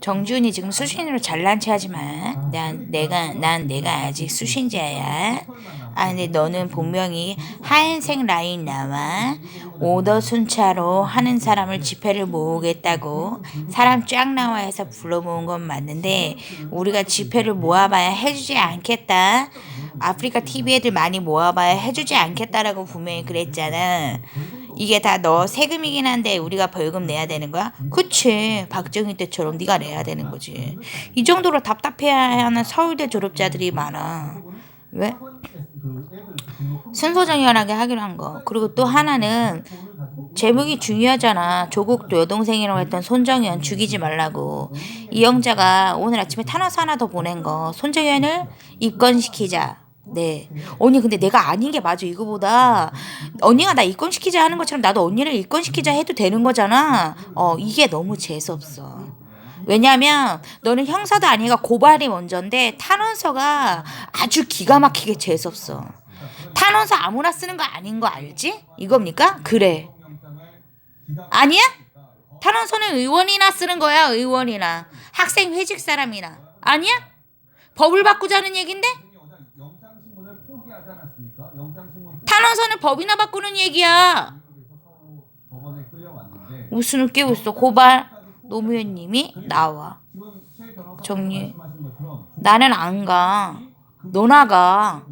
정준이 지금 수신으로 잘난 체하지 마. 난 내가 난 내가 아직 수신자야. 아 근데 너는 분명히 하얀색 라인 나와 오더 순차로 하는 사람을 집회를 모으겠다고 사람 쫙 나와 해서 불러 모은 건 맞는데 우리가 집회를 모아봐야 해주지 않겠다. 아프리카 TV 애들 많이 모아봐야 해주지 않겠다라고 분명히 그랬잖아. 이게 다 너 세금이긴 한데 우리가 벌금 내야 되는 거야? 그치. 박정희 때처럼 네가 내야 되는 거지. 이 정도로 답답해하는 서울대 졸업자들이 많아. 왜? 순서정연하게 하기로 한 거. 그리고 또 하나는 제목이 중요하잖아. 조국도 여동생이라고 했던 손정연 죽이지 말라고. 이영자가 오늘 아침에 탄원서 하나 더 보낸 거. 손정연을 입건시키자. 네. 언니 근데 내가 아닌 게 맞아. 이거보다 언니가 나 입건시키자 하는 것처럼 나도 언니를 입건시키자 해도 되는 거잖아. 어, 이게 너무 재수 없어. 왜냐면 너는 형사도 아니가 고발이 먼저인데 탄원서가 아주 기가 막히게 재수 없어. 탄원서 아무나 쓰는 거 아닌 거 알지? 이겁니까? 그래. 아니야? 탄원서는 의원이나 쓰는 거야, 의원이나. 학생 회직 사람이나. 아니야? 법을 바꾸자는 얘긴데? 탄원서는 법이나 바꾸는 얘기야. 웃음을 깨고 있어. 고발 노무현님이 나와. 정리. 나는 안 가. 너 나 가.